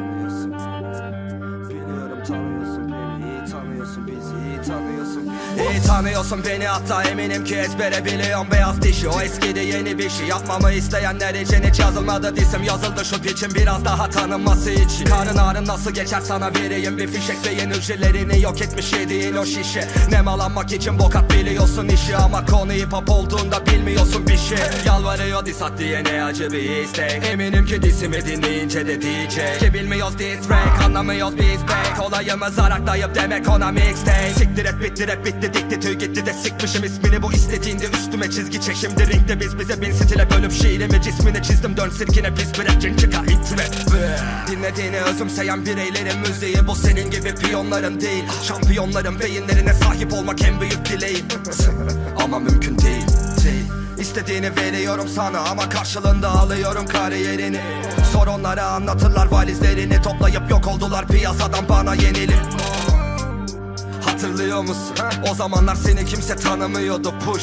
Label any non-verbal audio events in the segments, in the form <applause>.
tanıyorsun Biliyorum tanıyorsun beni tanıyorsun bizi tanıyorsun İyi tanıyorsun beni hatta eminim ki ezbere biliyorum. Beyaz dişi O eskidi yeni bir şey. Yapmamı isteyenler için hiç yazılmadı disim. Yazıldı şu piçin biraz daha tanınması için. Karın ağrın nasıl geçer sana vereyim? Bir fişek Beyin hücrelerini yok etmiş yediğin o şişe. Nemalanmak için bokat biliyorsun işi. Ama konu hip hop olduğunda bilmiyorsun bir şey. Yalvarıyor disat diye ne acı bir istek. Eminim ki disimi dinleyince de diyecek. Ki bilmiyoruz diss track anlamıyoruz biz pek Olayımız araklayıp demek ona mixtape. Siktir et bitti rap bitti dikti tüy gitti de sikmişim ismini. Bu istediğinde üstüme çizgi çek şimdi ringde biz bize bin stile bölüp şiirimi cismini çizdim. Dön sirkine pis bir rapçin çıkar hitme Dinlediğini özümseyen bireylerin müziği. Bu senin gibi piyonların değil. Şampiyonların beyinlerine sahip olmak en büyük dileğim. <laughs> Ama mümkün değil, değil. İstediğini veriyorum sana ama karşılığında alıyorum kariyerini. Sor onlara anlatırlar valizlerini. Toplayıp yok oldular piyasadan bana yenilip Hatırlıyor musun? O zamanlar seni kimse tanımıyordu. Push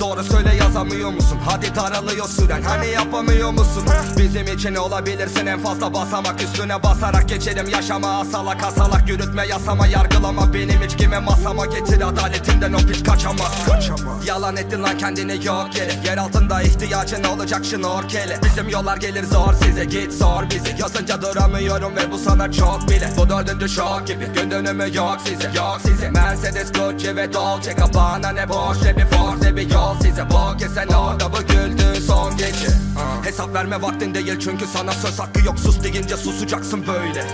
Doğru söyle yazamıyor musun? Hadi daralıyor süren. Hani yapamıyor musun? Bizim için olabilirsin? En fazla basamak Üstüne basarak geçelim yaşama asalak asalak Yürütme yasama yargılama. Benim içkime masama Getir. Adaletinden o piç kaçamaz. Kaçamaz. Yalan ettin lan kendini yok yere Yer altında ihtiyacın olacak şnorkele Bizim yollar gelir zor size git sor bizi. Yazınca duramıyorum ve bu sana çok bile. Bu dördüncü şok gibi. Gün dönümü yok size Yok size. Mercedes, Gucci ve Dolce Gabbana ne boş. Ne bir Ford ne bir yol size Bu kez sen orada bu güldüğün son gece. Hesap verme vaktin değil çünkü sana söz hakkı yok. Sus deyince susacaksın böyle.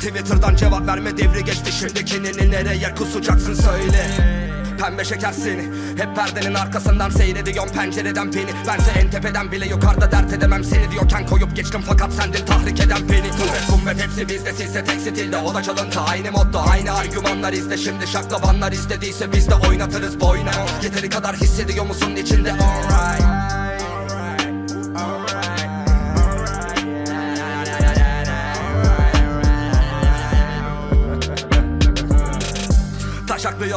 Twitter'dan cevap verme devri geçti. Şimdi kendini nereye kusacaksın söyle Pembe şeker seni Hep perdenin arkasından seyrediyorum pencereden beni. Bense en tepeden bile yukarıda dert edemem Seni diyorken koyup geçtim fakat sendin tahrik eden beni. Bum ve hepsi bizde. Sizde tek stilde O da çalıntı. Aynı modda aynı argümanlar izle. Şimdi şaklabanlar istediyse biz de oynatırız boyuna. Yeteri kadar hissediyor musun içinde? Alright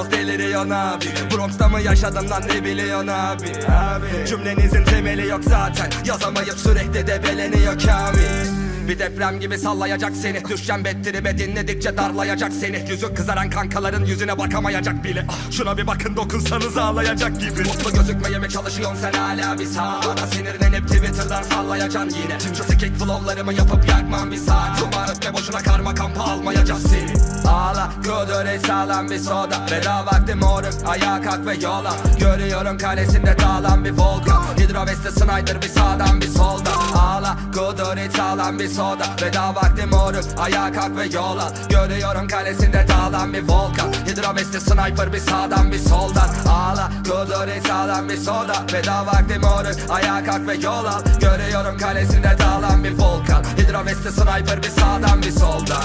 Taşaklıyoruz deliriyorsun abi? Bronx'ta mı yaşadın lan ne biliyorsun abi. Cümlenizin temeli yok zaten. Yazamayıp sürekli debeleniyor Kamil. Bir deprem gibi sallayacak seni. Düşeceğim bettiribe dinledikçe darlayacak seni. Yüzü kızaran kankaların yüzüne bakamayacak bile. Şuna bir bakın dokunsanız ağlayacak gibi. Mutlu gözükmeye mi çalışıyorsun sen hala bir saat Sinirlenip Twitter'dan sallayacaksın yine. Şu sikik flowlarımı yapıp yakmam bir saat. Umarım ve boşuna karma kampa almayacağız seni. Ağla kudure sağlam bir soda. Veda vakti moruk ayağa kalk ve yola. Görüyorum kalesinde dağılan bir volkan Hidroveste Snyder bir sağdan bir solda. Ağla kudure sağlam bir soda. Veda vakti moruk ayağa kalk ve yola. Görüyorum kalesinde dağılan bir volkan Hidroveste Sniper bir sağdan bir soldan Kudure sağlam bir soda Veda vakti moruk. Ayağa kalk ve yola Görüyorum kalesinde dağılan bir volkan. Hidroveste Sniper bir sağdan bir soldan.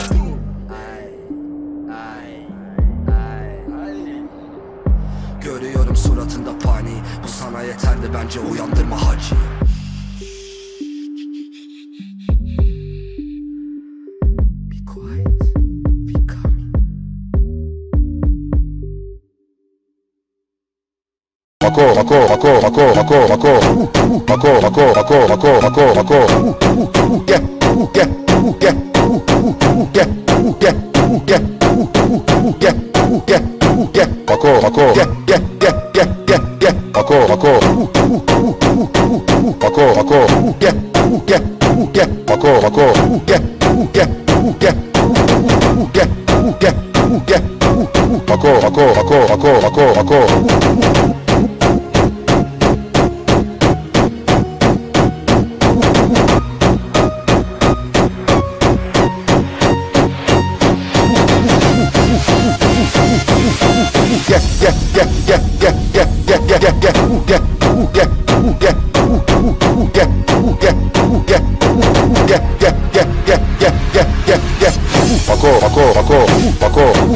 Görüyorum suratında pani. Bu sana yeterdi bence uyandırma hacı encore, encore, encore, encore, encore, encore, encore, encore, encore, encore, encore, encore. Encore, encore, encore, encore, encore, encore, encore, encore, encore, encore, encore, encore. get get who get who get who get who who get who get who get who get get get get get get get get who fuck off fuck off fuck off fuck off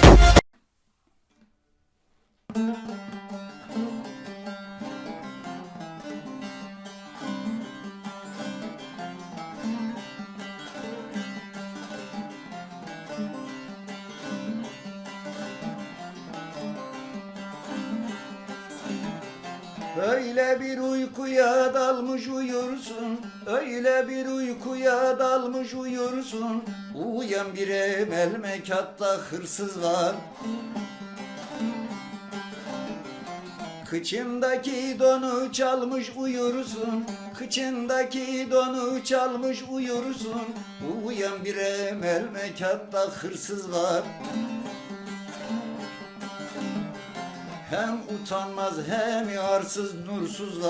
Öyle bir uykuya dalmış uyursun Öyle bir uykuya dalmış uyursun. Uyan bir emel mekatta hırsız var. Kıçındaki donu çalmış uyursun Kıçındaki donu çalmış uyursun. Uyan bir emel mekatta hırsız var Hem utanmaz hem arsız nursuz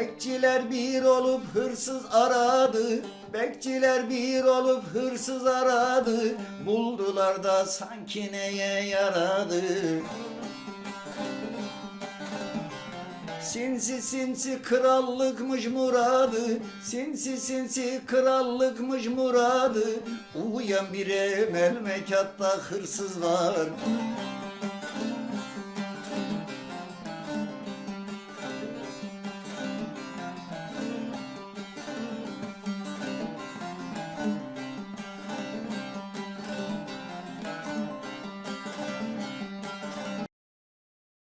Bekçiler bir olup hırsız aradı. Bekçiler bir olup hırsız aradı. Buldular da sanki neye yaradı? Sinsi sinsi krallıkmış muradı. Sinsi sinsi krallıkmış muradı. Uyan bir emel mekatta hırsız var